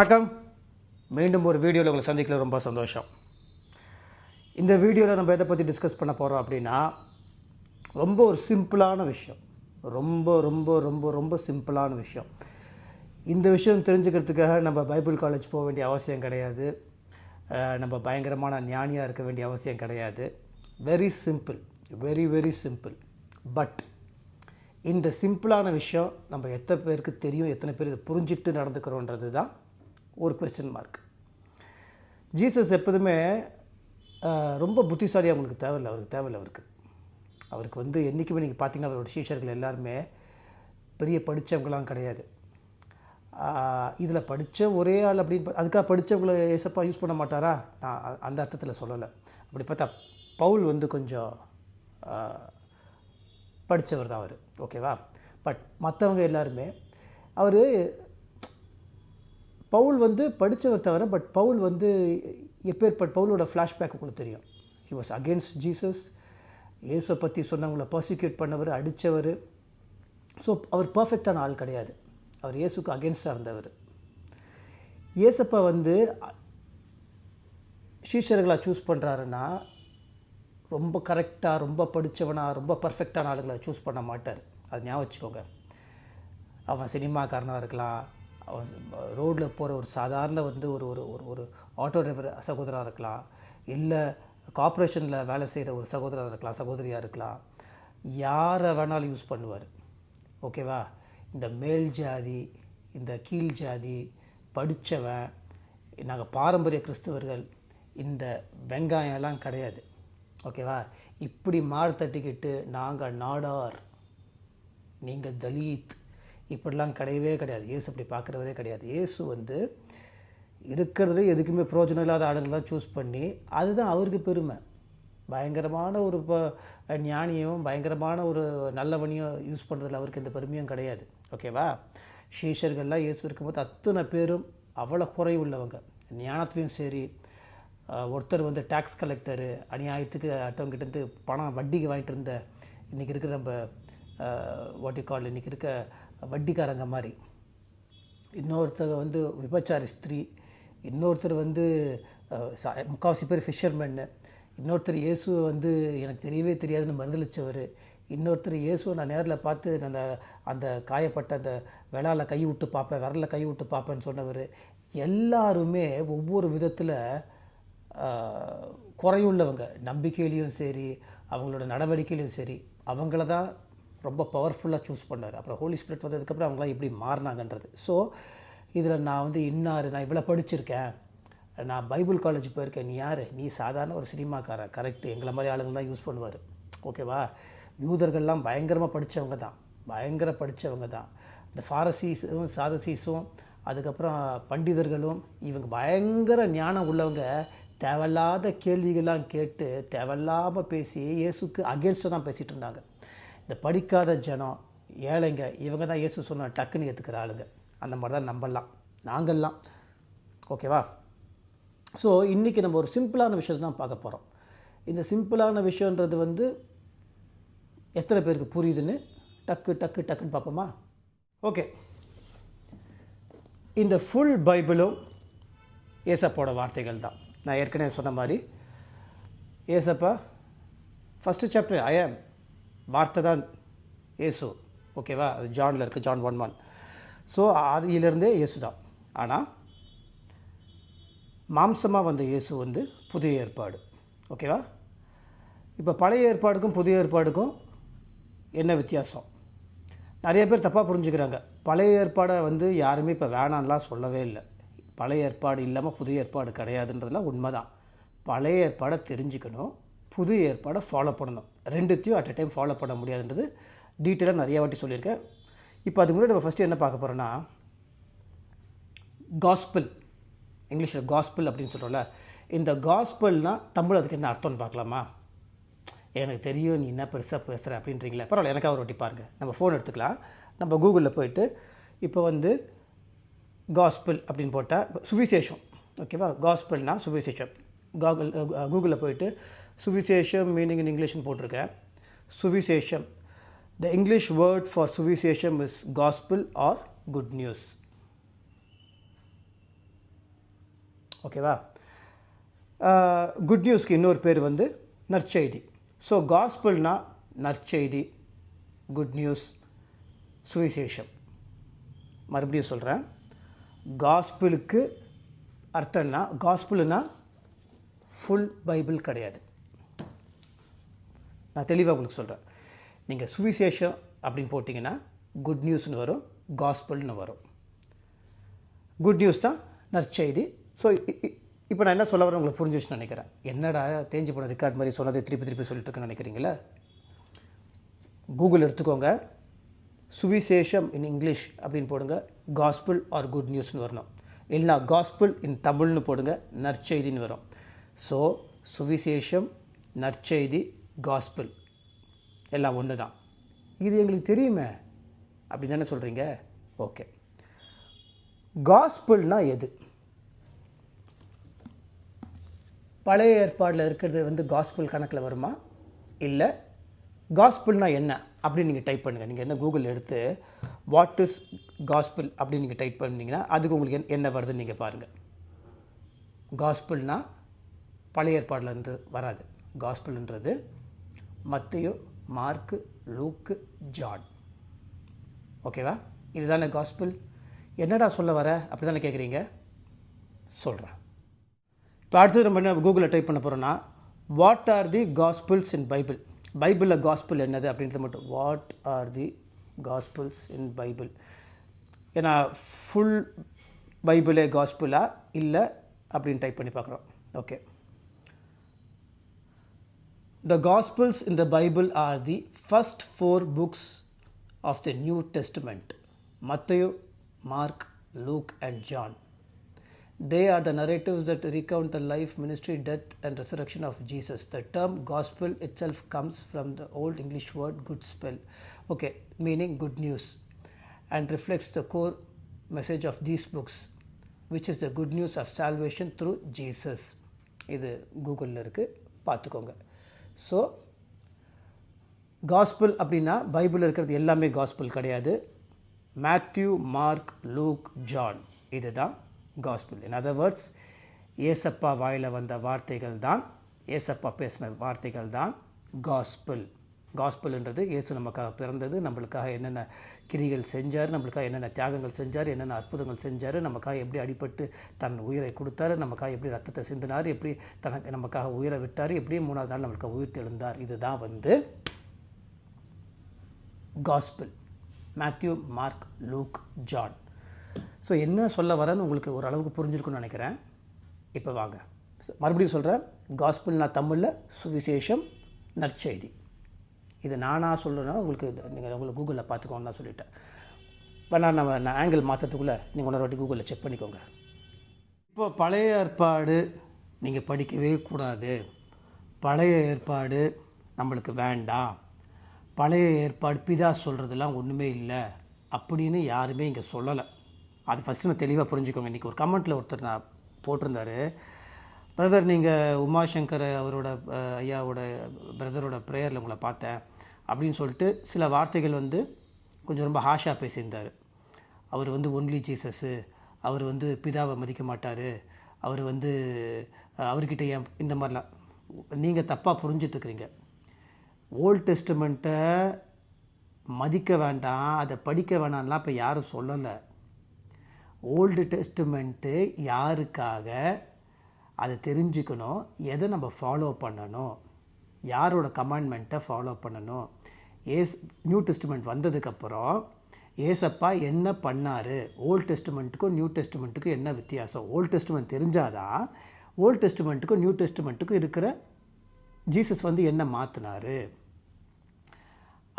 வணக்கம். மீண்டும் ஒரு வீடியோவில் உங்களை சந்திக்கல ரொம்ப சந்தோஷம். இந்த வீடியோவில் நம்ம எதை பற்றி டிஸ்கஸ் பண்ண போகிறோம் அப்படின்னா ரொம்ப ஒரு சிம்பிளான விஷயம். ரொம்ப ரொம்ப ரொம்ப ரொம்ப சிம்பிளான விஷயம். இந்த விஷயம் தெரிஞ்சுக்கிறதுக்காக நம்ம பைபிள் காலேஜ் போக வேண்டிய அவசியம் கிடையாது. நம்ம பயங்கரமான ஞானியாக இருக்க வேண்டிய அவசியம் கிடையாது. Very simple very very simple but இந்த சிம்பிளான விஷயம் நம்ம எத்தனை பேருக்கு தெரியும் எத்தனை பேர் இதை புரிஞ்சிட்டு நடந்துக்கிறோன்றது தான் ஒரு கொஸ்டின் மார்க் ஜீசஸ் எப்போதுமே ரொம்ப புத்திசாலி அவங்களுக்கு தேவையில்லை அவருக்கு தேவையில்லை அவருக்கு. அவருக்கு வந்து என்றைக்குமே நீங்கள் பார்த்தீங்கன்னா அவரோட சீஷர்கள் எல்லாருமே பெரிய படித்தவங்களாம் கிடையாது. இதில் படித்த ஒரே ஆள் அப்படின்னு அதுக்காக படித்தவங்கள ஏசப்பா யூஸ் பண்ண மாட்டாரா? நான் அந்த அர்த்தத்தில் சொல்லலை. அப்படி பார்த்தா பவுல் வந்து கொஞ்சம் படித்தவர் தான் அவர். ஓகேவா பட் மற்றவங்க எல்லாருமே அவர் பவுல் வந்து படித்தவர் தவிர பட் பவுல் வந்து எப்பேற்பட்ட பவுலோட ஃப்ளாஷ்பேக் உங்களுக்கு தெரியும். ஹி வாஸ் அகேன்ஸ்ட் ஜீசஸ் இயேசுவை பற்றி சொன்னவங்கள பர்சிக்யூட் பண்ணவர் அடித்தவர் ஸோ அவர் பர்ஃபெக்டான ஆள் கிடையாது. அவர் இயேசுக்கு அகேன்ஸ்டாக இருந்தவர். இயேசப்பா வந்து ஷீஷர்களாக சூஸ் பண்ணுறாருன்னா ரொம்ப கரெக்டாக ரொம்ப படித்தவனா ரொம்ப பர்ஃபெக்டான ஆளுங்களை சூஸ் பண்ண மாட்டார். அது ஞாபகம் வச்சுக்கோங்க. அவன் சினிமாக்காரனாக இருக்கலாம் ரோடில் ரோட்டில் போகிற ஒரு சாதாரண வந்து ஒரு ஒரு ஒரு ஒரு ஆட்டோ டிரைவர் சகோதராக இருக்கலாம். இல்லை கார்ப்பரேஷனில் வேலை செய்கிற ஒரு சகோதரராக இருக்கலாம் சகோதரியாக இருக்கலாம். யாரை வேணாலும் யூஸ் பண்ணுவார். ஓகேவா இந்த மேல் ஜாதி இந்த கீழ் ஜாதி படித்தவன் நாங்கள் பாரம்பரிய கிறிஸ்தவர்கள் இந்த வெங்காயம்லாம் கிடையாது. ஓகேவா இப்படி மாறு தட்டிக்கிட்டு நாங்கள் நாடார் நீங்கள் தலித் இப்படிலாம் கிடையவே கிடையாது. ஏசு அப்படி பார்க்குறவரே கிடையாது. ஏசு வந்து இருக்கிறதுல எதுக்குமே பிரோஜனம் இல்லாத ஆளுங்களை தான் சூஸ் பண்ணி அதுதான் அவருக்கு பெருமை. பயங்கரமான ஒரு இப்போ ஞானியும் பயங்கரமான ஒரு நல்லவனையும் யூஸ் பண்ணுறதுல அவருக்கு எந்த பெருமையும் கிடையாது. ஓகேவா சீஷர்கள்லாம் இயேசு இருக்கும்போது அத்தனை பேரும் அவ்வளோ குறை உள்ளவங்க ஞானத்துலேயும் சரி ஒருத்தர் வந்து டேக்ஸ் கலெக்டரு அநியாயத்துக்கு அடுத்தவங்ககிட்டருந்து பணம் வட்டிக்கு வாங்கிட்டு இருந்த இன்றைக்கி இருக்கிற நம்ம வாட்டி கால் இன்றைக்கி இருக்க வட்டிக்காரங்க மாதிரி. இன்னொருத்தர் வந்து விபச்சாரி ஸ்திரீ இன்னொருத்தர் வந்து முக்காவாசி பேர் ஃபிஷர்மேன்னு இன்னொருத்தர் இயேசுவை வந்து எனக்கு தெரியவே தெரியாதுன்னு மறுதளிச்சவர். இன்னொருத்தர் இயேசுவை நான் நேரில் பார்த்து அந்த அந்த காயப்பட்ட அந்த விளால கை விட்டு பார்ப்பேன் விரல கை விட்டு பார்ப்பேன்னு சொன்னவர். எல்லாருமே ஒவ்வொரு விதத்தில் குறையுள்ளவங்க. நம்பிக்கையிலையும் சரி அவங்களோட நடவடிக்கையிலையும் சரி. அவங்கள தான் ரொம்ப பவர்ஃபுல்லாக சூஸ் பண்ணார். அப்புறம் ஹோலி ஸ்பிரிட் வந்ததுக்கப்புறம் அவங்களாம் எப்படி மாறினாங்கன்றது. ஸோ இதில் நான் வந்து இன்னார் நான் இவ்வளோ படிச்சிருக்கேன். நான் பைபிள் காலேஜ் போயிருக்கேன். நீ யார்? நீ சாதாரண ஒரு சினிமாக்காரன். கரெக்ட் எங்களை மாதிரி ஆளுங்க தான் யூஸ் பண்ணுவார். ஓகேவா யூதர்கள்லாம் பயங்கரமாக படித்தவங்க தான். பயங்கர படித்தவங்க தான். இந்த ஃபாரசீஸும் சாதசீஸும் அதுக்கப்புறம் பண்டிதர்களும் இவங்க பயங்கர ஞானம் உள்ளவங்க. தேவையில்லாத கேள்விகள்லாம் கேட்டு தேவையில்லாமல் பேசி இயேசுக்கு அகேன்ஸ்டாக தான் பேசிகிட்டு இருந்தாங்க. இந்த படிக்காத ஜனம் ஏழைங்க இவங்க தான் இயேசு சொன்ன டக்குன்னு ஏற்றுக்கிற ஆளுங்க. அந்த மாதிரி தான் நம்பலாம். நாங்கள்லாம். ஓகேவா? ஸோ இன்றைக்கி நம்ம ஒரு சிம்பிளான விஷயத்தை தான் பார்க்க போகிறோம் இந்த சிம்பிளான விஷயன்றது வந்து எத்தனை பேருக்கு புரியுதுன்னு டக்கு டக்கு டக்குன்னு பார்ப்போமா? ஓகே. இந்த ஃபுல் பைபிளும் ஏசப்போட வார்த்தைகள் தான். நான் ஏற்கனவே சொன்ன மாதிரி ஏசப்பா ஃபஸ்ட்டு சாப்டர் ஐஎம் வார்த்தை தான் ஏசு ஓகேவா? அது ஜானில் இருக்குது ஜான் ஒன் ஒன். ஸோ அதிலிருந்தே இயேசு தான். ஆனால் மாம்சமாக வந்த இயேசு வந்து புதிய ஏற்பாடு. ஓகேவா? இப்போ பழைய ஏற்பாடுக்கும் புதிய ஏற்பாடுக்கும் என்ன வித்தியாசம்? நிறைய பேர் தப்பாக புரிஞ்சுக்கிறாங்க. பழைய ஏற்பாடை வந்து யாருமே இப்போ வேணான்லாம் சொல்லவே இல்லை. பழைய ஏற்பாடு இல்லாமல் புதிய ஏற்பாடு கிடையாதுன்றதுலாம் உண்மை தான் பழைய ஏற்பாடை தெரிஞ்சுக்கணும். புது ஏற்பாடை ஃபாலோ பண்ணணும். ரெண்டுத்தையும் அட் அ டைம் ஃபாலோ பண்ண முடியாதுன்றது டீட்டெயிலாக நிறையா வாட்டி சொல்லியிருக்கேன். இப்போ அதுக்கு முன்னாடி நம்ம ஃபஸ்ட்டு என்ன பார்க்க போகிறோன்னா காஸ்பிள் இங்கிலீஷில் காஸ்பிள் அப்படின்னு சொல்கிறோம்ல இந்த காஸ்பிள்னால் தமிழ் அதுக்கு என்ன அர்த்தம்னு பார்க்கலாமா? எனக்கு தெரியும் நீ என்ன பெருசாக பேசுகிற அப்படின்றீங்களே. பரவாயில்ல எனக்காக ஒரு வாட்டி பாருங்கள் நம்ம ஃபோன் எடுத்துக்கலாம். நம்ம கூகுளில் போயிட்டு இப்போ வந்து காஸ்பிள் அப்படின்னு போட்டால் சுவிசேஷம். ஓகேவா காஸ்பிள்னால் சுவிசேஷம். காகுல் uh, uh, கூகுளில் போயிட்டு சுவிசேஷம் மீனிங் இன் இங்கிலீஷ்னு போட்டிருக்கேன். சுவிசேஷம். த இங்கிலீஷ் வேர்ட் ஃபார் சுவிசேஷம் is gospel or good news ஓகேவா குட் நியூஸ்க்கு இன்னொரு பேர் வந்து நற்செய்தி. ஸோ காஸ்பிள்னா நற்செய்தி குட் நியூஸ் சுவிசேஷம். மறுபடியும் சொல்கிறேன் காஸ்பிளுக்கு அர்த்தம்னா காஸ்பிள்னா ஃபுல் பைபிள் கிடையாது. நான் தெளிவாக உங்களுக்கு சொல்கிறேன் நீங்கள் சுவிசேஷம் அப்படின்னு போட்டிங்கன்னா குட் நியூஸ்னு வரும் காஸ்பிள்னு வரும். குட் நியூஸ் தான் நற்செய்தி. ஸோ இப்போ நான் என்ன சொல்ல வரேன் உங்களுக்கு புரிஞ்சிச்சுன்னு நினைக்கிறேன். என்னடா தேஞ்சு போன ரெக்கார்ட் மாதிரி சொன்னதை திருப்பி திருப்பி சொல்லிட்டுருக்குன்னு நினைக்கிறீங்களா? கூகுள் எடுத்துக்கோங்க. சுவிசேஷம் இன் இங்கிலீஷ் அப்படின்னு போடுங்க. காஸ்பிள் ஆர் குட் நியூஸ்னு வரணும். இல்லைனா காஸ்பிள் இன் தமிழ்னு போடுங்க. நற்செய்தின்னு வரும். ஸோ சுவிசேஷம் நற்செய்தி காஸ்பிள் எல்லாம் ஒன்று தான் இது எங்களுக்கு தெரியுமே? அப்படின்னு தானே சொல்கிறீங்க ஓகே. காஸ்பிள்னால் எது? பழைய ஏற்பாடில் இருக்கிறது வந்து காஸ்பிள் கணக்கில் வருமா? இல்லை காஸ்பிள்னால் என்ன? அப்படின்னு நீங்கள் டைப் பண்ணுங்கள் நீங்கள் என்ன கூகுள் எடுத்து வாட் இஸ் காஸ்பிள் அப்படின்னு நீங்கள் டைப் பண்ணிங்கன்னா அதுக்கு உங்களுக்கு என்ன- என்ன வருதுன்னு நீங்கள் பாருங்கள் காஸ்பிள்னால் பழைய ஏற்பாடுலேருந்து வராது. காஸ்பிள்ன்றது மத்தையோ மார்க்கு லூக்கு ஜான். ஓகேவா? இதுதானே காஸ்பிள் என்னடா சொல்ல வர? அப்படி தானே கேட்குறீங்க சொல்கிறேன் இப்போ அடுத்தது நம்ம என்ன கூகுளில் டைப் பண்ண போகிறோன்னா what are the gospels in Bible பைபிளில் காஸ்பிள் என்னது அப்படின்றது மட்டும் what are the காஸ்பிள்ஸ் in Bible ஏன்னா ஃபுல் பைபிளே காஸ்பிளா இல்லை? அப்படின்னு டைப் பண்ணி பார்க்குறோம். Okay The Gospels in the Bible are the first four books of the New Testament Matthew, Mark, Luke, and John. They are the narratives that recount the life, ministry, death, and resurrection of Jesus. The term gospel itself comes from the Old English word good spell, okay, meaning good news, and reflects the core message of these books, which is the good news of salvation through Jesus. இது கூகுளில் இருக்குது பார்த்துக்கோங்க so gospel அப்படின்னா பைபிளில் இருக்கிறது எல்லாமே gospel கிடையாது. Matthew Mark Luke John இதுதான் காஸ்பிள் இன் அதர் வேர்ட்ஸ் ஏசப்பா வாயில் வந்த வார்த்தைகள் தான் ஏசப்பா பேசின வார்த்தைகள் தான் காஸ்பிள் காஸ்பிள்ன்றது இயேசு நமக்காக பிறந்தது நம்மளுக்காக என்னென்ன கிரிகள் செஞ்சார் நம்மளுக்காக என்னென்ன தியாகங்கள் செஞ்சார் என்னென்ன அற்புதங்கள் செஞ்சார் நமக்காக எப்படி அடிபட்டு தன் உயிரை கொடுத்தாரு நமக்காக எப்படி ரத்தத்தை சிந்தினார் எப்படி தனக்கு நமக்காக உயிரை விட்டார் எப்படி மூணாவது நாள் நம்மளுக்கு உயிர் தெழுந்தார். இதுதான் வந்து gospel Matthew Mark Luke John so என்ன சொல்ல வரேன்னு உங்களுக்கு ஓரளவுக்கு புரிஞ்சிருக்குன்னு நினைக்கிறேன். இப்போ வாங்க. மறுபடியும் சொல்கிறேன் காஸ்பிள்னா நான் தமிழில் சுவிசேஷம் நற்செய்தி. இது நானாக சொல்கிறேன்னா உங்களுக்கு நீங்கள் உங்களுக்கு கூகுளில் பார்த்துக்கோன்னு நான் சொல்லிட்டேன். வேணா நம்ம நான் ஆங்கிள் மாற்றத்துக்குள்ளே நீங்கள் இன்னொரு வாட்டி கூகுளில் செக் பண்ணிக்கோங்க. இப்போ பழைய ஏற்பாடு நீங்கள் படிக்கவே கூடாது. பழைய ஏற்பாடு நம்மளுக்கு வேண்டாம். பழைய ஏற்பாடு பிதா சொல்கிறதுலாம் ஒன்றுமே இல்லை அப்படின்னு யாருமே இங்கே சொல்லலை. அது ஃபஸ்ட்டு நான் தெளிவாக புரிஞ்சுக்கோங்க. இன்றைக்கி ஒரு கமெண்ட்டில் ஒருத்தர் நான் போட்டிருந்தாரு. பிரதர் நீங்கள் உமாசங்கர் அவரோட ஐயாவோட பிரதரோட ப்ரேயரில் உங்களை பார்த்தேன். அப்படின்னு சொல்லிட்டு சில வார்த்தைகள் வந்து கொஞ்சம் ரொம்ப ஹாஷாக பேசியிருந்தார். அவர் வந்து ஒன்லி ஜீசஸ்ஸு அவர் வந்து பிதாவை மதிக்க மாட்டார் அவர் வந்து அவர்கிட்ட ஏன் இந்த மாதிரிலாம் நீங்கள் தப்பாக புரிஞ்சிட்ருக்குறீங்க ஓல்டு டெஸ்டமெண்ட்டை மதிக்க வேண்டாம் அதை படிக்க வேணாம்லாம் இப்போ யாரும் சொல்லலை. ஓல்டு டெஸ்டமெண்ட்டு யாருக்காக அதை தெரிஞ்சுக்கணும் எதை நம்ம ஃபாலோ பண்ணணும் யாரோட கமாண்ட்மெண்ட்டை ஃபாலோ பண்ணணும் ஏஸ் நியூ டெஸ்ட்மெண்ட் வந்ததுக்கப்புறம் ஏசப்பா என்ன பண்ணார்? ஓல்ட் டெஸ்ட்மெண்ட்டுக்கும் நியூ டெஸ்ட்மெண்ட்டுக்கும் என்ன வித்தியாசம்? ஓல்ட் டெஸ்ட்மெண்ட் தெரிஞ்சாதான் ஓல்டு டெஸ்ட்மெண்ட்டுக்கும் நியூ டெஸ்ட்மெண்ட்டுக்கும் இருக்கிற ஜீசஸ் வந்து என்ன மாற்றினார்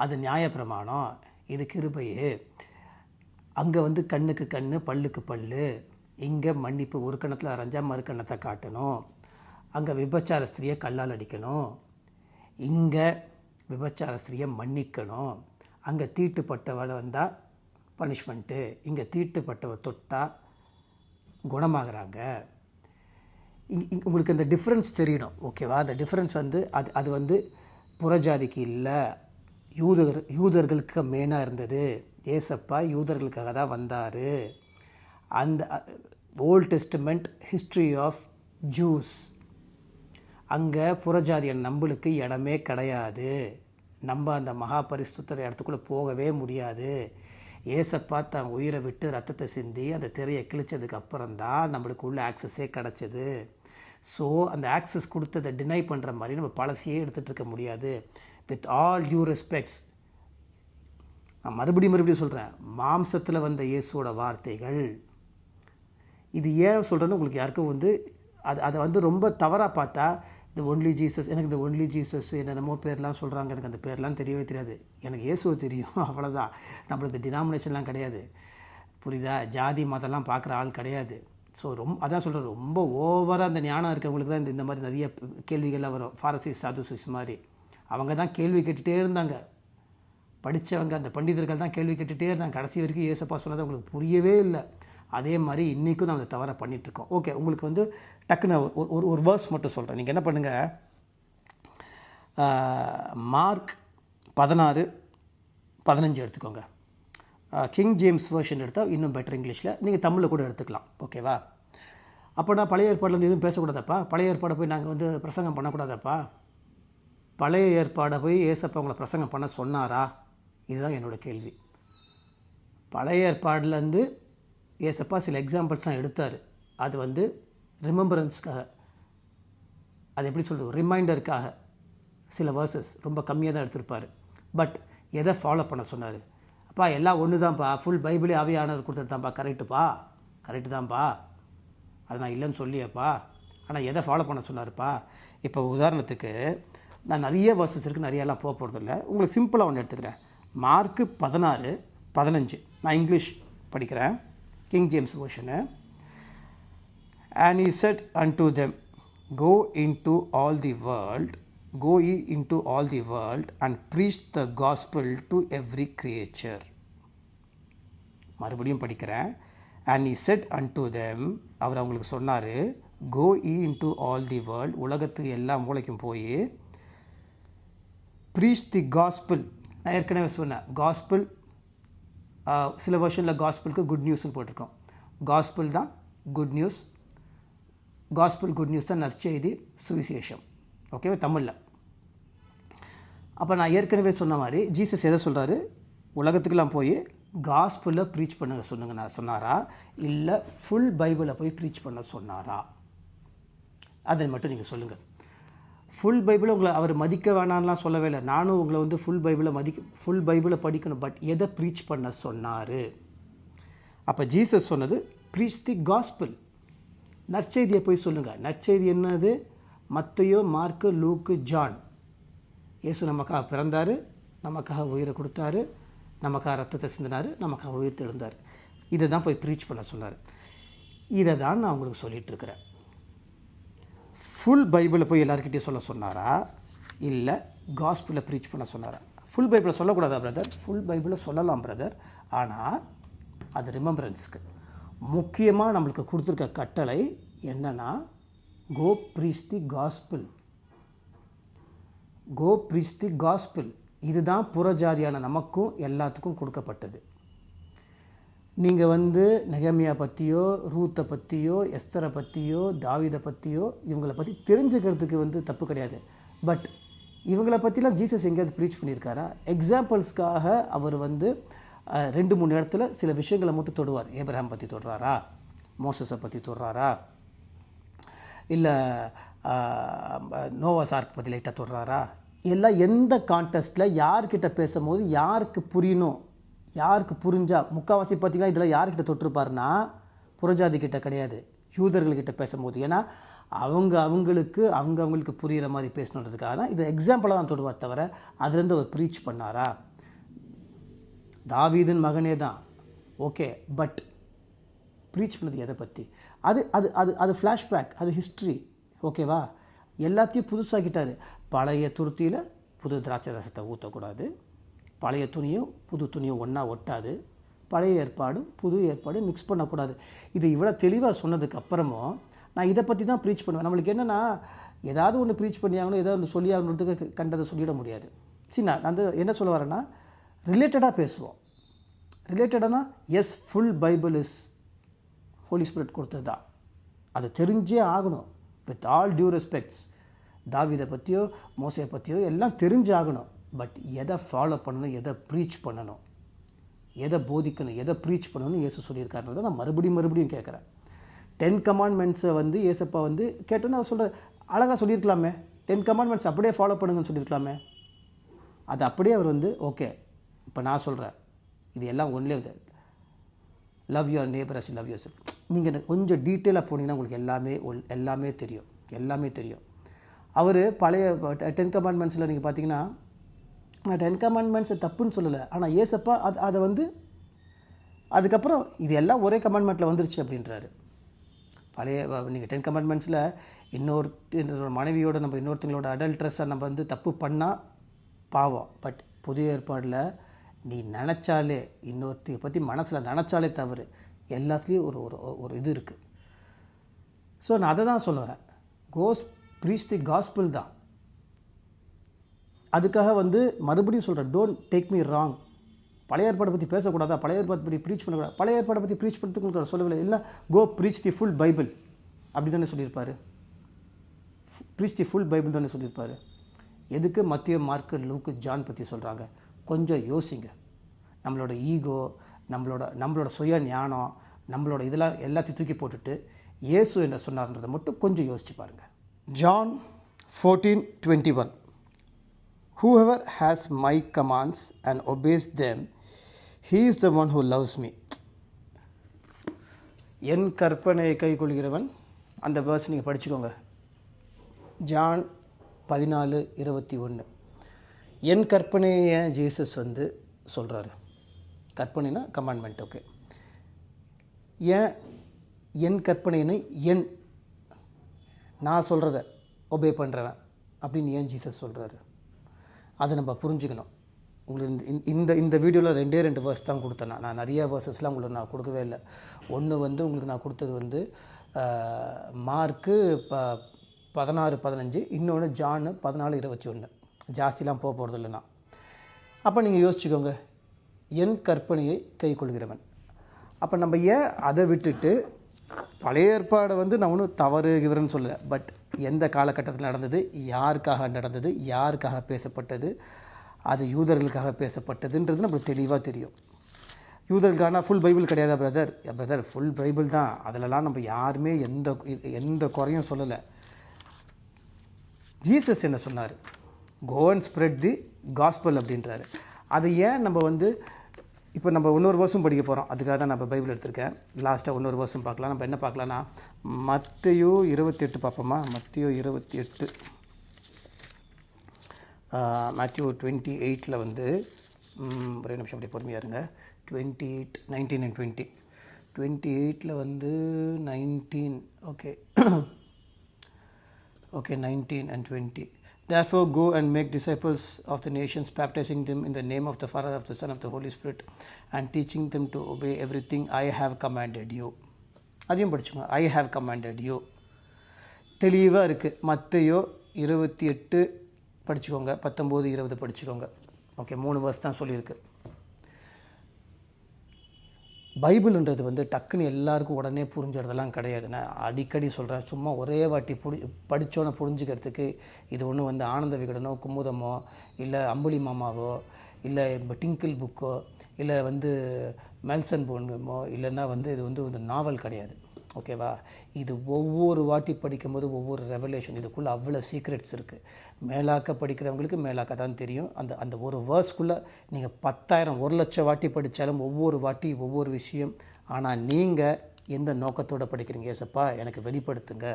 அது நியாயப்பிரமாணம். இது கிருபையே. அங்கே வந்து கண்ணுக்கு கண் பல்லுக்கு பல்லு. இங்கே மன்னிப்பு ஒரு கணத்தில் அரைஞ்சால் மறு கணத்தை காட்டணும். அங்கே விபச்சார ஸ்திரியை கல்லால் அடிக்கணும். இங்கே விபச்சார ஸ்திரியை மன்னிக்கணும். அங்கே தீட்டுப்பட்டவளை வந்தால் பனிஷ்மெண்ட்டு. இங்கே தீட்டுப்பட்டவ தொட்டால் குணமாகறாங்க. இங்கே உங்களுக்கு இந்த டிஃப்ரென்ஸ் தெரியணும். ஓகேவா அந்த டிஃப்ரென்ஸ் வந்து அது அது வந்து புறஜாதிக்கு இல்லை. யூதர் யூதர்களுக்கு மெயினாக இருந்தது. ஏசப்பா யூதர்களுக்காக தான் வந்தார். அந்த அ, old testament history of Jews அங்கே புறஜாதியன் நம்மளுக்கு இடமே கிடையாது. நம்ம அந்த மகா பரிசுத்தர் இடத்துக்குள்ளே போகவே முடியாது. ஏசப்பா தான் உயிரை விட்டு ரத்தத்தை சிந்தி அந்த திரையை கிழிச்சதுக்கு அப்புறம் தான் நம்மளுக்கு உள்ள ஆக்சஸே கிடச்சிது. ஸோ அந்த ஆக்சஸ் கொடுத்ததை டினை பண்ணுற மாதிரி நம்ம பாலிசியே எடுத்துகிட்டு இருக்க முடியாது. வித் ஆல் டியூ ரெஸ்பெக்ட்ஸ் நான் மறுபடியும் மறுபடியும் சொல்கிறேன் மாம்சத்தில் வந்த இயேசுவோட வார்த்தைகள் இது ஏன் சொல்கிறேன்னு உங்களுக்கு யாருக்கும் வந்து அது அதை வந்து ரொம்ப தவறாக பார்த்தா இந்த ஒன்லி ஜீசஸ் எனக்கு இந்த ஒன்லி ஜீசஸ் என்னென்னமோ பேர்லாம் சொல்கிறாங்க எனக்கு அந்த பேர்லாம் தெரியவே தெரியாது. எனக்கு இயேசுவை தெரியும் அவ்வளோதான் நம்மளுக்கு டினாமினேஷன்லாம் கிடையாது. புரியுதா? ஜாதி மதம்லாம் பார்க்குற ஆள் கிடையாது. ஸோ ரொம்ப அதான் சொல்கிறேன் ரொம்ப ஓவராக அந்த ஞானம் இருக்கவங்களுக்கு தான் இந்த இந்த மாதிரி நிறைய கேள்விகள்லாம் வரும். ஃபாரசி சாதுசிஸ் மாதிரி. அவங்க தான் கேள்வி கேட்டுகிட்டே இருந்தாங்க. படித்தவங்க அந்த பண்டிதர்கள் தான் கேள்வி கேட்டுகிட்டே இருந்தாங்க. கடைசி வரைக்கும் ஏசப்பா சொன்னது அவங்களுக்கு புரியவே இல்லை. அதே மாதிரி இன்றைக்கும் நம்ம தவறை பண்ணிகிட்ருக்கோம் ஓகே உங்களுக்கு வந்து டக்குன்னு ஒரு ஒரு ஒரு வேர்ஸ் மட்டும் சொல்கிறேன் நீங்கள் என்ன பண்ணுங்கள் மார்க் பதினாறு பதினஞ்சு எடுத்துக்கோங்க. கிங் ஜேம்ஸ் வேர்ஷன் எடுத்தால் இன்னும் பெட்டர் இங்கிலீஷில் நீங்கள் தமிழில் கூட எடுத்துக்கலாம். ஓகேவா அப்போ நான் பழைய ஏற்பாடுலேருந்து எதுவும் பேசக்கூடாதப்பா? பழைய ஏற்பாடை போய் நாங்கள் வந்து பிரசங்கம் பண்ணக்கூடாதப்பா? பழைய ஏற்பாடை போய் ஏசப்பா உங்களை பிரசங்கம் பண்ண சொன்னாரா? இதுதான் என்னோடய கேள்வி. பழைய ஏற்பாடுலேருந்து ஏசப்பா சில எக்ஸாம்பிள்ஸ்லாம் எடுத்தார். அது வந்து ரிமெம்பரன்ஸ்க்காக அது எப்படி சொல்கிறது ரிமைண்டருக்காக சில வேர்சஸ் ரொம்ப கம்மியாக தான் எடுத்திருப்பார். பட் எதை ஃபாலோ பண்ண சொன்னார்? அப்பா எல்லாம் ஒன்று தான்ப்பா ஃபுல் பைபிளே ஆவியானவர் கொடுத்துருதான்ப்பா கரெக்டுப்பா கரெக்டு தான்ப்பா. அது நான் இல்லைன்னு சொல்லியப்பா. ஆனால் எதை ஃபாலோ பண்ண சொன்னார்ப்பா? இப்போ உதாரணத்துக்கு நான் நிறைய வேர்சஸ் இருக்குது நிறையெல்லாம் போக போகிறதில்ல உங்களுக்கு சிம்பிளாக ஒன்று எடுத்துக்கிறேன். மார்க்கு பதினாறு பதினஞ்சு. நான் இங்கிலீஷ் படிக்கிறேன். King James version and he said unto them go into all the world go ye into all the world and preach the gospel to every creature மறுபடியும் படிக்கிறேன் and he said unto them அவர் அவங்களுக்கு சொன்னார் go E into all the world உலகத்துக்கு எல்லா மூளைக்கும் போய் preach the gospel நான் ஏற்கனவே சொன்னேன் காஸ்பிள் சில வருஷனில் காஸ்பிளுக்கு குட் நியூஸ்னு போட்டிருக்கோம். காஸ்பிள் தான் good news gospel good news தான் நற்செய்தி சுவிசேஷம். ஓகேவா தமிழில். அப்போ நான் ஏற்கனவே சொன்ன மாதிரி ஜீசஸ் எதை சொல்கிறாரு உலகத்துக்கெல்லாம் போய் காஸ்பிளில் ப்ரீச் பண்ண சொன்னுங்க நான் சொன்னாரா? இல்லை ஃபுல் பைபிளை போய் ப்ரீச் பண்ண சொன்னாரா? அதை மட்டும் நீங்கள் சொல்லுங்கள் ஃபுல் பைபிளை உங்களை அவர் மதிக்க வேணாம்லாம் சொல்லவே இல்லை. நானும் உங்களை வந்து ஃபுல் பைபிளை மதிக்க ஃபுல் பைபிளை படிக்கணும். பட் எதை ப்ரீச் பண்ண சொன்னார்? அப்போ ஜீசஸ் சொன்னது ப்ரீச் தி காஸ்பிள் நற்செய்தியை போய் சொல்லுங்கள் நற்செய்தி என்னது? மத்தையோ மார்க்கு லூக்கு ஜான். இயேசு நமக்காக பிறந்தார் நமக்காக உயிரை கொடுத்தாரு நமக்காக ரத்தத்தை சிந்தினார் நமக்காக உயிர் தெழுந்தார். இதை தான் போய் ப்ரீச் பண்ண சொன்னார். இதை தான் நான் உங்களுக்கு சொல்லிகிட்ருக்கிறேன் ஃபுல் பைபிளை போய் எல்லாருக்கிட்டையும் சொல்ல சொன்னாரா? இல்லை காஸ்பிளை ப்ரீச் பண்ண சொன்னாரா? ஃபுல் பைபிளை சொல்லக்கூடாதா பிரதர் ஃபுல் பைபிளை சொல்லலாம் பிரதர் ஆனால் அது ரிமெம்பரன்ஸ்க்கு முக்கியமாக நம்மளுக்கு கொடுத்துருக்க கட்டளை என்னென்னா go preach the gospel go preach the gospel இதுதான் புறஜாதியான நமக்கும் எல்லாத்துக்கும் கொடுக்கப்பட்டது. நீங்கள் வந்து நெகமியா பற்றியோ ரூத்தை பற்றியோ எஸ்தரை பற்றியோ தாவிதை பற்றியோ இவங்களை பற்றி தெரிஞ்சுக்கிறதுக்கு வந்து தப்பு கிடையாது. பட் இவங்களை பற்றிலாம் ஜீசஸ் எங்கேயாவது ப்ரீச் பண்ணியிருக்காரா? எக்ஸாம்பிள்ஸ்க்காக அவர் வந்து ரெண்டு மூணு இடத்துல சில விஷயங்களை மட்டும் தொடுவார். ஏப்ரஹாம் பற்றி தொடுறாரா? மோசஸை பற்றி தொடுறாரா? இல்லை நோவா சார்க் பற்றி லைட்டாக தொடுறாரா? எல்லாம் எந்த கான்டெஸ்ட்டில் யார்கிட்ட பேசும்போது யாருக்கு புரியணும்? யாருக்கு புரிஞ்சா முக்கால்வாசி பார்த்தீங்கன்னா இதில் யார்கிட்ட தொட்டிருப்பாருன்னா புறஜாதி கிட்ட கிடையாது. யூதர்கள்கிட்ட பேசும்போது. ஏன்னா அவங்க அவங்களுக்கு அவங்க அவங்களுக்கு புரிகிற மாதிரி பேசணுன்றதுக்காக தான் இது எக்ஸாம்பிளாக தான் தொடுவார் தவிர அதுலேருந்து அவர் ப்ரீச் பண்ணாரா? தாவீதன் மகனே தான். ஓகே பட் ப்ரீச் பண்ணது எதை பற்றி? அது அது அது அது ஃப்ளாஷ்பேக் அது ஹிஸ்ட்ரி ஓகேவா? எல்லாத்தையும் புதுசாகிட்டார் பழைய துருத்தியில் புது திராட்சை ரசத்தை ஊற்றக்கூடாது பழைய துணியும் புது துணியும் ஒன்றா ஒட்டாது. பழைய ஏற்பாடும் புது ஏற்பாடும் மிக்ஸ் பண்ணக்கூடாது. இது இவ்வளோ தெளிவாக சொன்னதுக்கு அப்புறமும் நான் இதை பற்றி தான் ப்ரீச் பண்ணுவேன். நம்மளுக்கு என்னென்னா ஏதாவது ஒன்று ப்ரீச் பண்ணியாகணும் ஏதாவது ஒன்று சொல்லி ஆகணுன்றதுக்கு கண்டதை சொல்லிட முடியாது. சரி நான் வந்து என்ன சொல்ல வரேன்னா ரிலேட்டடாக பேசுவோம். ரிலேட்டடானா yes full Bible is Holy Spirit கொடுத்தது தான். அது தெரிஞ்சே ஆகணும். வித் ஆல் டியூ ரெஸ்பெக்ட்ஸ் தாவிதை பற்றியோ மோசையை பற்றியோ எல்லாம் தெரிஞ்சு ஆகணும். பட் எதை ஃபாலோ பண்ணணும் எதை ப்ரீச் பண்ணணும் எதை போதிக்கணும் எதை ப்ரீச் பண்ணணும்னு இயேசு சொல்லியிருக்காருன்றதை நான் மறுபடியும் மறுபடியும் கேட்குறேன். டென் கமாண்ட்மெண்ட்ஸை வந்து இயேசப்பா வந்து கேட்டோன்னு அவர் சொல்கிற அழகாக சொல்லியிருக்கலாமே. டென் கமாண்ட்மெண்ட்ஸ் அப்படியே ஃபாலோ பண்ணுங்கன்னு சொல்லியிருக்கலாமே. அது அப்படியே அவர் வந்து ஓகே இப்போ நான் சொல்கிறேன் இது எல்லாம் ஒன்லே வந்து love your neighbour as love your self நீங்கள் கொஞ்சம் டீட்டெயிலாக போனீங்கன்னா உங்களுக்கு எல்லாமே ஒல்- எல்லாமே தெரியும். எல்லாமே தெரியும். அவர் பழைய டென் கமாண்ட்மெண்ட்ஸில் நீங்கள் பார்த்தீங்கன்னா நான் டென் கமெண்ட்மெண்ட்ஸை தப்புன்னு சொல்லலை. ஆனால் ஏசப்பா அது அதை வந்து அதுக்கப்புறம் இது எல்லாம் ஒரே கமெண்ட்மெண்ட்டில் வந்துருச்சு அப்படின்றாரு. பழைய நீங்கள் டென் கமெண்ட்மெண்ட்ஸில் இன்னொரு மனைவியோட நம்ம இன்னொருத்தங்களோட அடல்ட்ரஸை நம்ம வந்து தப்பு பண்ணால் பாவம். பட் புதிய ஏற்பாடில் நீ நினச்சாலே இன்னொருத்தைய பற்றி மனசில் நினச்சாலே தவறு. எல்லாத்துலேயும் ஒரு ஒரு ஒரு இது இருக்குது ஸோ நான் அதை தான் சொல்ல வரேன். கோஸ் ப்ரீச் தி காஸ்பிள் தான். அதுக்காக வந்து மறுபடியும் சொல்கிறேன் டோன்ட் டேக் மீ ராங் பழைய ஏற்பாடை பற்றி பேசக்கூடாதா? பழைய ஏற்பாடு பற்றி ப்ரீச் பண்ணக்கூடாது? பழைய ஏற்பாடை பற்றி ப்ரீச் பண்ணுறதுக்கு உங்களுக்கு சொல்லவில்லை. இல்லை go preach the full Bible அப்படி தானே சொல்லியிருப்பார் ப்ரீச் தி ஃபுல் பைபிள் தானே சொல்லியிருப்பாரு. எதுக்கு மத்திய மார்க்கு லூக்கு ஜான் பற்றி சொல்கிறாங்க கொஞ்சம் யோசிங்க. நம்மளோட ஈகோ நம்மளோட நம்மளோட சுய ஞானம் நம்மளோட இதெல்லாம் எல்லாத்தையும் தூக்கி போட்டுட்டு இயேசு என்ன சொன்னார்ன்றதை மட்டும் கொஞ்சம் யோசிச்சு பாருங்கள் John fourteen twenty one Whoever has my commands and obeys them, he is the one who loves me. என் கற்பனையை கைக்கொள்கிறவன் அந்த வேர்ஸ் நீங்கள் படிச்சுக்கோங்க. ஜான் பதினாலு இருபத்தி ஒன்று என் கற்பனையை ஜீசஸ் வந்து சொல்கிறாரு கற்பனைனா கமாண்ட்மெண்ட் ஓகே ஏன் என் கற்பனைன்னு என் நான் சொல்கிறத ஒபே பண்ணுறவன் அப்படின்னு ஏன் ஜீசஸ் சொல்கிறாரு அதை நம்ம புரிஞ்சுக்கணும். உங்களுக்கு இந்த- இந்த- இந்த வீடியோவில் ரெண்டே ரெண்டு வேர்ஸ் தான் கொடுத்தேன் நான். நான் நிறைய வேர்சஸ்லாம் உங்களுக்கு நான் கொடுக்கவே இல்லை. ஒன்று வந்து உங்களுக்கு நான் கொடுத்தது வந்து மார்க்கு ப பதினாறு பதினஞ்சு. இன்னொன்று ஜான்னு பதினாலு இருபத்தி ஒன்று ஜாஸ்திலாம் போக போகிறது இல்லை அப்போ நீங்கள் யோசிச்சுக்கோங்க. என் கற்பனையை கை கொள்கிறவன். அப்போ நம்ம ஏன் அதை விட்டுட்டு பழைய ஏற்பாடை வந்து நான் ஒன்றும் தவறு இவருன்னு சொல்லலை. பட் எந்த காலகட்டத்தில் நடந்தது யாருக்காக நடந்தது யாருக்காக பேசப்பட்டது அது யூதர்களுக்காக பேசப்பட்டதுன்றது நம்மளுக்கு தெளிவாக தெரியும். யூதர்களுக்கான ஃபுல் பைபிள் கிடையாதா பிரதர் பிரதர் ஃபுல் பைபிள் தான். அதிலலாம் நம்ம யாருமே எந்த எந்த குறையும் சொல்லலை. ஜீசஸ் என்ன சொன்னார்? Go and spread the gospel அப்படின்றாரு. அது ஏன் நம்ம வந்து இப்போ நம்ம இன்னொரு வருஷம் படிக்க போகிறோம் அதுக்காக தான் நம்ம பைபிள் எடுத்திருக்கேன். லாஸ்ட்டாக இன்னொரு வருஷம் பார்க்கலாம். நம்ம என்ன பார்க்கலாம்னா மத்தையோ இருபத்தி எட்டு பார்ப்போமா? மத்தையோ இருபத்தி எட்டு மேத்யூ டுவெண்ட்டி எயிட்டில் வந்து ஒரே நிமிஷம் அப்படியே பொறுமையாக இருங்க. Twenty eight nineteen and twenty twenty எயிட்டில் வந்து nineteen okay okay nineteen and twenty Therefore, go and make disciples of the nations, baptizing them in the name of the Father, of the Son, of the Holy Spirit, and teaching them to obey everything I have commanded you. அதையும் படிச்சுங்க I have commanded you தெளிவாக இருக்குது மத்தையோ இருபத்தி எட்டு படிச்சுக்கோங்க பத்தொம்போது இருபது படிச்சுக்கோங்க ஓகே மூணு வருஷம் தான் சொல்லியிருக்கு பைபிள்ன்றது வந்து டக்குன்னு எல்லாருக்கும் உடனே புரிஞ்சுறதெல்லாம் கிடையாது. நான் அடிக்கடி சொல்கிறேன் சும்மா ஒரே வாட்டி புடி படித்தோன்னே புரிஞ்சுக்கிறதுக்கு இது ஒன்று வந்து ஆனந்த விகடனோ குமுதமோ இல்லை அம்புலி மாமாவோ இல்லை டிங்கிள் புக்கோ இல்லை வந்து மெல்சன் போன்மோ இல்லைன்னா வந்து இது வந்து ஒரு நாவல் கிடையாது. ஓகேவா? இது ஒவ்வொரு வாட்டி படிக்கும்போது ஒவ்வொரு ரெவலேஷன் இதுக்குள்ளே அவ்வளோ சீக்ரெட்ஸ் இருக்குது மேலாக்க படிக்கிறவங்களுக்கு மேலாக்க தான் தெரியும். அந்த அந்த ஒரு வேர்ஸ்க்குள்ளே நீங்கள் பத்தாயிரம் ஒரு லட்சம் வாட்டி படித்தாலும் ஒவ்வொரு வாட்டி ஒவ்வொரு விஷயம். ஆனால் நீங்கள் எந்த நோக்கத்தோடு படிக்கிறீங்க ஏசப்பா? எனக்கு வெளிப்படுத்துங்க.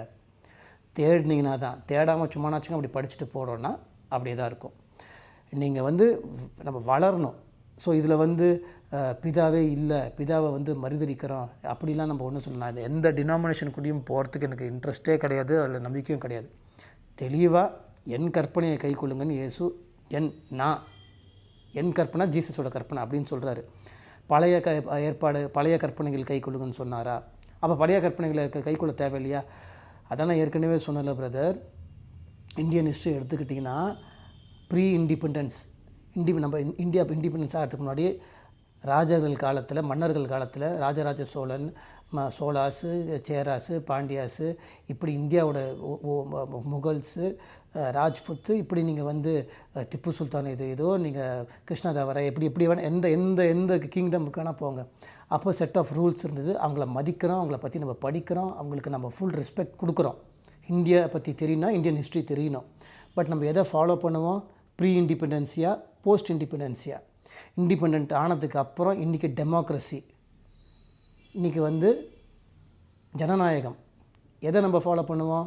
தேடினீங்கன்னா தான். தேடாமல் சும்மானாச்சும் அப்படி படிச்சுட்டு போகிறோன்னா அப்படியே தான் இருக்கும். நீங்கள் வந்து நம்ம வளரணும். ஸோ இதில் வந்து பிதாவே இல்லை பிதாவை வந்து மறுதளிக்கிறோம் அப்படிலாம் நம்ம ஒன்றும் சொல்லலாம். அது எந்த டினாமினேஷனுக்குள்ளேயும் போகிறதுக்கு எனக்கு இன்ட்ரெஸ்ட்டே கிடையாது அதில் நம்பிக்கையும் கிடையாது. தெளிவாக என் கற்பனையை கை கொள்ளுங்கன்னு இயேசு என் நான் என் கற்பனை ஜீசஸோட கற்பனை அப்படின்னு சொல்கிறாரு பழைய க ஏற்பாடு பழைய கற்பனைகள் கை கொள்ளுங்கன்னு சொன்னாரா? அப்போ பழைய கற்பனைகளை கை கொள்ள தேவையில்லையா? அதான் நான் ஏற்கனவே சொன்னல பிரதர் இந்தியன் ஹிஸ்ட்ரி எடுத்துக்கிட்டிங்கன்னா ப்ரீ இண்டிபெண்டன்ஸ் இண்டி நம்ம இந்தியா இண்டிபெண்டன்ஸ் ஆகிறதுக்கு முன்னாடி ராஜர்கள் காலத்தில் மன்னர்கள் காலத்தில் ராஜராஜ சோழன் ம சோழாஸு சேராஸு பாண்டியாஸு இப்படி இந்தியாவோட முகல்ஸு ராஜ்புத்து இப்படி நீங்கள் வந்து திப்பு சுல்தான் இது ஏதோ நீங்கள் கிருஷ்ணதேவரை எப்படி எப்படி வேணால் எந்த எந்த எந்த கிங்டமுக்கு வேணால் போங்க. அப்போ செட் ஆஃப் ரூல்ஸ் இருந்தது. அவங்கள மதிக்கிறோம் அவங்கள பற்றி நம்ம படிக்கிறோம் அவங்களுக்கு நம்ம ஃபுல் ரெஸ்பெக்ட் கொடுக்குறோம். இந்தியா பற்றி தெரியணும் இந்தியன் ஹிஸ்ட்ரி தெரியணும். பட் நம்ம எதை ஃபாலோ பண்ணுவோம்? ப்ரீ இண்டிபெண்டன்சியா போஸ்ட் இண்டிபெண்டன்சியா இண்டிபெண்ட் ஆனதுக்கு அப்புறம் இன்றைக்கி டெமோக்ரஸி இன்றைக்கி வந்து ஜனநாயகம். எதை நம்ம ஃபாலோ பண்ணுவோம்?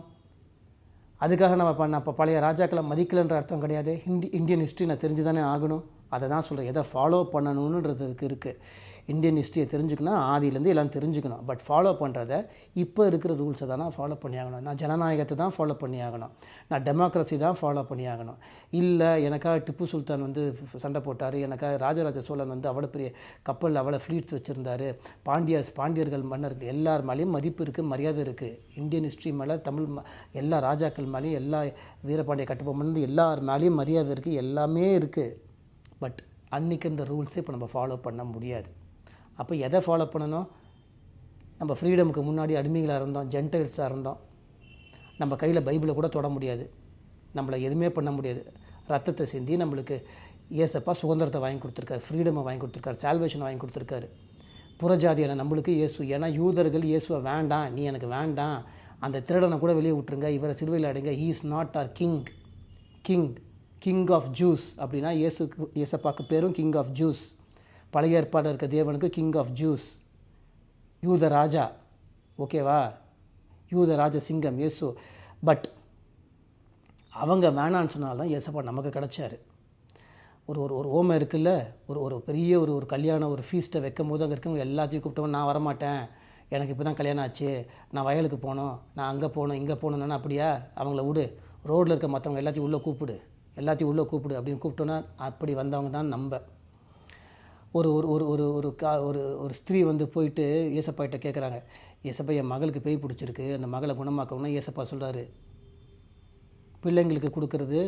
அதுக்காக நம்ம பண்ண அப்போ பழைய ராஜாக்களை மதிக்கலைன்ற அர்த்தம் கிடையாது. ஹிந்தி இந்தியன் ஹிஸ்ட்ரி நான் தெரிஞ்சு தானே ஆகணும். அதை தான் சொல்கிறேன் எதை ஃபாலோ பண்ணணுன்றதுக்கு இருக்குது இந்தியன் ஹிஸ்ட்ரியை தெரிஞ்சுக்கணும் ஆதியிலேருந்து எல்லாம் தெரிஞ்சுக்கணும். பட் ஃபாலோ பண்ணுறத இப்போ இருக்கிற ரூல்ஸை தான் நான் ஃபாலோ பண்ணி ஆகணும் நான் ஜனநாயகத்தை தான் ஃபாலோ பண்ணி ஆகணும் நான் டெமோக்ரஸி தான் ஃபாலோ பண்ணி ஆகணும் இல்லை எனக்காக டிப்பு சுல்தான் வந்து சண்டை போட்டார். எனக்காக ராஜராஜ சோழன் வந்து அவ்வளோ பெரிய கப்பல் அவ்வளோ ஃப்ளீட்ஸ் வச்சுருந்தாரு. பாண்டியாஸ் பாண்டியர்கள் மன்னர்கள் எல்லார் மேலேயும் மதிப்பு இருக்குது மரியாதை இருக்குது இந்தியன் ஹிஸ்ட்ரி மேலே தமிழ் எல்லா ராஜாக்கள் மேலேயும் எல்லா வீரபாண்டிய கட்டபொம்மன் எல்லார் மேலேயும் மரியாதை இருக்குது எல்லாமே இருக்குது பட் அன்றைக்கி இந்த ரூல்ஸை இப்போ நம்ம ஃபாலோ பண்ண முடியாது. அப்போ எதை ஃபாலோ பண்ணணும்? நம்ம ஃப்ரீடமுக்கு முன்னாடி அடிமைகளாக இருந்தோம் ஜென்டைல்ஸாக இருந்தோம். நம்ம கையில் பைபிளை கூட தொட முடியாது. நம்மளை எதுவுமே பண்ண முடியாது. ரத்தத்தை சிந்தி நம்மளுக்கு ஏசப்பா சுதந்திரத்தை வாங்கி கொடுத்துருக்காரு ஃப்ரீடமை வாங்கி கொடுத்துருக்காரு சால்வேஷன் வாங்கி கொடுத்துருக்காரு. புறஜாதியான நம்மளுக்கு இயேசு ஏன்னா யூதர்கள் இயேசுவை வேண்டாம் நீ எனக்கு வேண்டாம். அந்த திருடனை கூட வெளியே விட்டுருங்க இவரை சிறுவையில் அடைங்க. He is not our king king king of Jews அப்படின்னா இயேசுக்கு இயேசப்பாக்கு பேரும் கிங் ஆஃப் ஜூஸ் பழைய ஏற்பாடு இருக்க தேவனுக்கு கிங் ஆஃப் ஜூஸ் யூத ராஜா ஓகேவா யூத ராஜ சிங்கம் இயேசு. பட் அவங்க வேணான்னு சொன்னால்தான் இயேசப்பா நமக்கு கிடச்சாரு. ஒரு ஒரு ஒரு ஓமை இருக்குல்ல? ஒரு ஒரு பெரிய ஒரு ஒரு கல்யாணம் ஒரு ஃபீஸ்ட்டை வைக்கும் போது அங்கே இருக்கவங்க எல்லாத்தையும் கூப்பிட்டவன் நான் வரமாட்டேன். எனக்கு இப்போ தான் கல்யாணம் ஆச்சு. நான் வயலுக்கு போகணும். நான் அங்கே போகணும் இங்கே போகணுன்னா அப்படியா? அவங்கள விடு. ரோட்டில் இருக்க மற்றவங்க எல்லாத்தையும் உள்ளே கூப்பிடு. எல்லாத்தையும் உள்ளே கூப்பிடு அப்படின்னு கூப்பிட்டோன்னா அப்படி வந்தவங்க தான் நம்ம. ஒரு ஒரு ஒரு ஒரு ஒரு கா ஒரு ஒரு ஸ்திரீ வந்து போயிட்டு ஏசப்பாகிட்ட கேட்குறாங்க ஏசப்பா என் மகளுக்கு பேய் பிடிச்சிருக்கு அந்த மகளை குணமாக்கணும்னா ஏசப்பா சொல்கிறாரு பிள்ளைங்களுக்கு கொடுக்கறது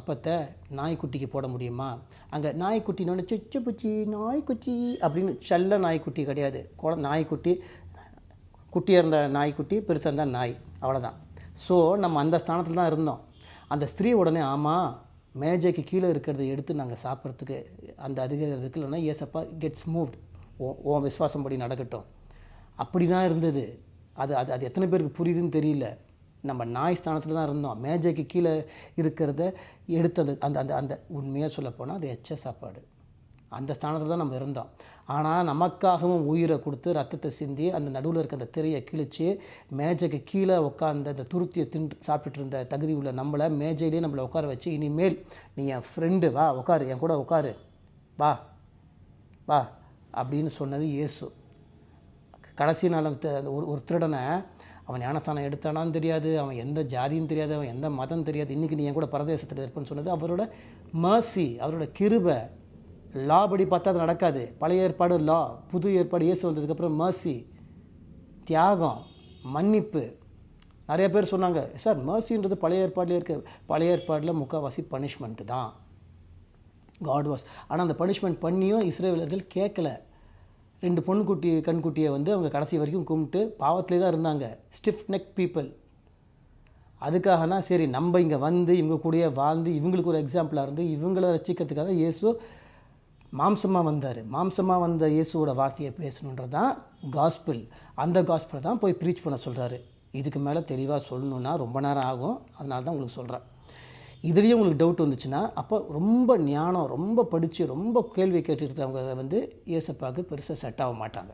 அப்பத்தை நாய்க்குட்டிக்கு போட முடியுமா? அங்கே நாய்க்குட்டினோட சுச்சு பூச்சி நாய்க்குட்டி அப்படின்னு செல்ல நாய்க்குட்டி கிடையாது. குழந்த நாய்க்குட்டி குட்டியாக இருந்த நாய்க்குட்டி பெருசாக இருந்தால் நாய். அவ்வளோதான் ஸோ நம்ம அந்த ஸ்தானத்தில் தான் இருந்தோம். அந்த ஸ்திரீ உடனே ஆமாம் மேஜைக்கு கீழே இருக்கிறத எடுத்து நாங்கள் சாப்பிட்றதுக்கு அந்த அதிகாரம் இருக்குல்லன்னா ஏசப்பா கெட்ஸ் மூவ்ட் ஓ ஓ விஸ்வாசம் படி நடக்கட்டும். அப்படி தான் இருந்தது. அது அது அது எத்தனை பேருக்கு புரியுதுன்னு தெரியல. நம்ம நாய் ஸ்தானத்தில் தான் இருந்தோம். மேஜைக்கு கீழே இருக்கிறத எடுத்தது அந்த அந்த அந்த உண்மையாக சொல்லப்போனால் அது எச்ச சாப்பாடு. அந்த ஸ்தானத்தில் தான் நம்ம இருந்தோம். ஆனால் நமக்காகவும் உயிரை கொடுத்து ரத்தத்தை சிந்தி அந்த நடுவில் இருக்க அந்த திரையை கிழிச்சு மேஜைக்கு கீழே உட்காந்து அந்த துருத்தியை தின்று சாப்பிட்டுட்டு இருந்த தகுதி உள்ள நம்மளை மேஜையிலே நம்மளை உட்கார வச்சு இனிமேல் நீ என் ஃப்ரெண்டு வா உட்காரு என் கூட உட்காரு. வா வா அப்படின்னு சொன்னது இயேசு. கடைசி நாள் அந்த ஒரு ஒரு திருடனை அவன் ஞானஸ்தானம் எடுத்தானான்னு தெரியாது அவன் எந்த ஜாதியும் தெரியாது அவன் எந்த மதம் தெரியாது. இன்றைக்கி நீ என் கூட பரதேசத்தில் இருப்பேன்னு சொன்னது அவரோட மர்சி அவரோட கிருபை. லா படி பார்த்தா அது நடக்காது. பழைய ஏற்பாடு லா புது ஏற்பாடு இயேசு வந்ததுக்கப்புறம் மர்சி தியாகம் மன்னிப்பு. நிறைய பேர் சொன்னாங்க சார் மர்சின்றது பழைய ஏற்பாடுலேயே இருக்க. பழைய ஏற்பாடில் முக்கால்வாசி பனிஷ்மெண்ட்டு தான். காட் வாஸ் ஆனால் அந்த பனிஷ்மெண்ட் பண்ணியும் இஸ்ரேலர்கள் கேட்கல. ரெண்டு பொண்ணுக்குட்டி கண்குட்டியை வந்து அவங்க கடைசி வரைக்கும் கும்பிட்டு பாவத்திலே தான் இருந்தாங்க. ஸ்டிஃப் நெக் பீப்புள் அதுக்காக தான் சரி நம்ம இங்கே வந்து இவங்க கூடயே வாழ்ந்து இவங்களுக்கு ஒரு எக்ஸாம்பிளாக இருந்து இவங்கள ரசிக்கிறதுக்காக இயேசு மாம்சமாக வந்தார். மாம்சமாக வந்த இயேசுவோட வார்த்தையை பேசணுன்றது தான் காஸ்பிள் அந்த காஸ்பிளை தான் போய் ப்ரீச் பண்ண சொல்கிறாரு இதுக்கு மேலே தெளிவாக சொல்லணுன்னா ரொம்ப நேரம் ஆகும். அதனால தான் உங்களுக்கு சொல்கிறேன் இதுலேயும் உங்களுக்கு டவுட் வந்துச்சுன்னா அப்போ ரொம்ப ஞானம் ரொம்ப படித்து ரொம்ப கேள்வி கேட்டுருக்கிறவங்க வந்து இயேசப்பாவுக்கு பெருசாக செட் ஆக மாட்டாங்க.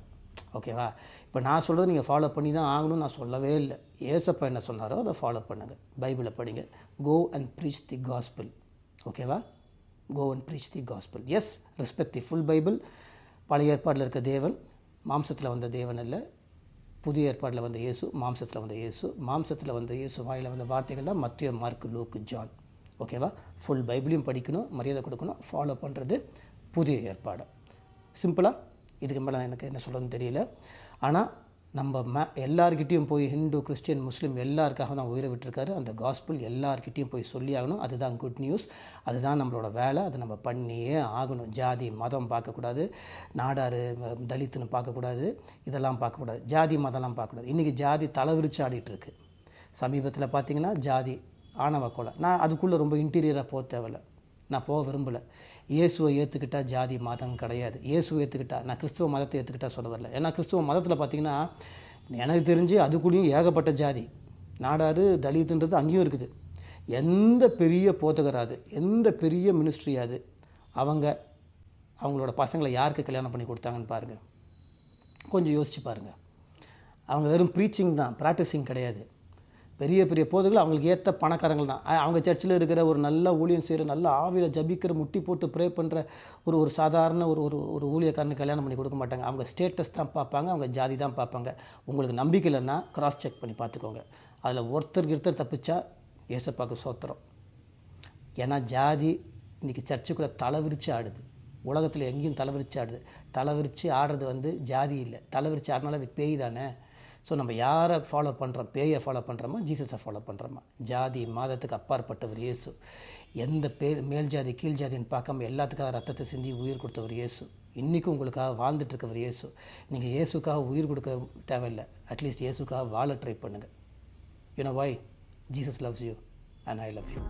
ஓகேவா இப்போ நான் சொல்கிறது நீங்கள் ஃபாலோ பண்ணி தான் ஆகணும்னு நான் சொல்லவே இல்லை. ஏசப்பா என்ன சொன்னாரோ அதை ஃபாலோ பண்ணுங்கள் பைபிளை படிங்க. Go and preach the gospel ஓகேவா go and preach the gospel yes respect the full Bible பழைய ஏற்பாடில் இருக்க தேவன் மாம்சத்தில் வந்த தேவன் இல்லை புதிய ஏற்பாடில் வந்த இயேசு மாம்சத்தில் வந்த இயேசு. மாம்சத்தில் வந்த இயேசு வாயில் வந்த வார்த்தைகள் தான் மத்திய மார்க் லூக்கு ஜான். ஓகேவா ஃபுல் பைபிளையும் படிக்கணும் மரியாதை கொடுக்கணும் ஃபாலோ பண்ணுறது புதிய ஏற்பாடு. சிம்பிளாக இதுக்கு மேலே எனக்கு என்ன சொல்கிறதுன்னு தெரியல. ஆனால் நம்ம ம எல்லார்கிட்டேயும் போய் ஹிந்து கிறிஸ்டியன் முஸ்லீம் எல்லாருக்காக தான் உயிரை விட்டுருக்காரு. அந்த காஸ்பிள் எல்லார்கிட்டேயும் போய் சொல்லி ஆகணும். அதுதான் குட் நியூஸ் அதுதான் நம்மளோட வேலை. அதை நம்ம பண்ணியே ஆகணும். ஜாதி மதம் பார்க்கக்கூடாது. நாடாரு தலித்துன்னு பார்க்கக்கூடாது. இதெல்லாம் பார்க்கக்கூடாது. ஜாதி மதம்லாம் பார்க்கக்கூடாது. இன்றைக்கி ஜாதி தலைவிரிச்சு ஆடிட்டு இருக்கு சமீபத்தில் பார்த்தீங்கன்னா ஜாதி ஆணவ கொலை நான் அதுக்குள்ளே ரொம்ப இன்டீரியராக போக தேவையில்ல. நான் போக விரும்பலை. இயேசுவை ஏற்றுக்கிட்டால் ஜாதி மதம் கிடையாது. இயேசுவை ஏற்றுக்கிட்டா நான் கிறிஸ்துவ மதத்தை ஏற்றுக்கிட்டா சொல்ல வரல ஏன்னா கிறிஸ்துவ மதத்தில் பார்த்தீங்கன்னா எனக்கு தெரிஞ்சு அதுக்குள்ளேயும் ஏகப்பட்ட ஜாதி. நாடாது தலித்துன்றது அங்கேயும் இருக்குது. எந்த பெரிய போதகராது எந்த பெரிய மினிஸ்ட்ரி அது? அவங்க அவங்களோட பசங்களை யாருக்கு கல்யாணம் பண்ணி கொடுத்தாங்கன்னு பாருங்கள் கொஞ்சம் யோசிச்சு பாருங்கள் அவங்க வெறும் ப்ரீச்சிங் தான் ப்ராக்டிஸிங் கிடையாது. பெரிய பெரிய போதுகள் அவங்களுக்கு ஏற்ற பணக்காரங்கள் தான். அவங்க சர்ச்சில் இருக்கிற ஒரு நல்ல ஊழியம் செய்கிற நல்ல ஆவியில் ஜபிக்கிற முட்டி போட்டு ப்ரே பண்ணுற ஒரு ஒரு சாதாரண ஒரு ஒரு ஒரு ஊழியக்காரனு கல்யாணம் பண்ணி கொடுக்க மாட்டாங்க. அவங்க ஸ்டேட்டஸ் தான் பார்ப்பாங்க அவங்க ஜாதி தான் பார்ப்பாங்க. உங்களுக்கு நம்பிக்கை இல்லைன்னா கிராஸ் செக் பண்ணி பார்த்துக்கோங்க. அதில் ஒருத்தருக்கு ஒருத்தர் தப்பிச்சா ஏசப்பாக்கு சோத்திரம். ஏன்னா ஜாதி இன்றைக்கி சர்ச்சுக்குள்ளே தலைவிரிச்சு ஆடுது. உலகத்தில் எங்கேயும் தலைவிரிச்சு ஆடுது. தலைவிரிச்சு ஆடுறது வந்து ஜாதி இல்லை. தலைவிரிச்சு ஆடினாலும் அது பேய் தானே? ஸோ நம்ம யாரை ஃபாலோ பண்ணுறோம் பேயை ஃபாலோ பண்ணுறோமா ஜீசஸை ஃபாலோ பண்ணுறோமா ஜாதி மாதத்துக்கு அப்பாற்பட்டவர் இயேசு. எந்த பேர் மேல் ஜாதி கீழ் ஜாதின்னு பார்க்காம எல்லாத்துக்காக ரத்தத்தை சிந்தி உயிர் கொடுத்தவர் இயேசு. இன்றைக்கும் உங்களுக்காக வாழ்ந்துட்டு இருக்கவர் இயேசு. நீங்கள் இயேசுக்காக உயிர் கொடுக்க தேவையில்லை. அட்லீஸ்ட் இயேசுக்காக வாழ ட்ரை பண்ணுங்கள் you know why Jesus loves you and I love you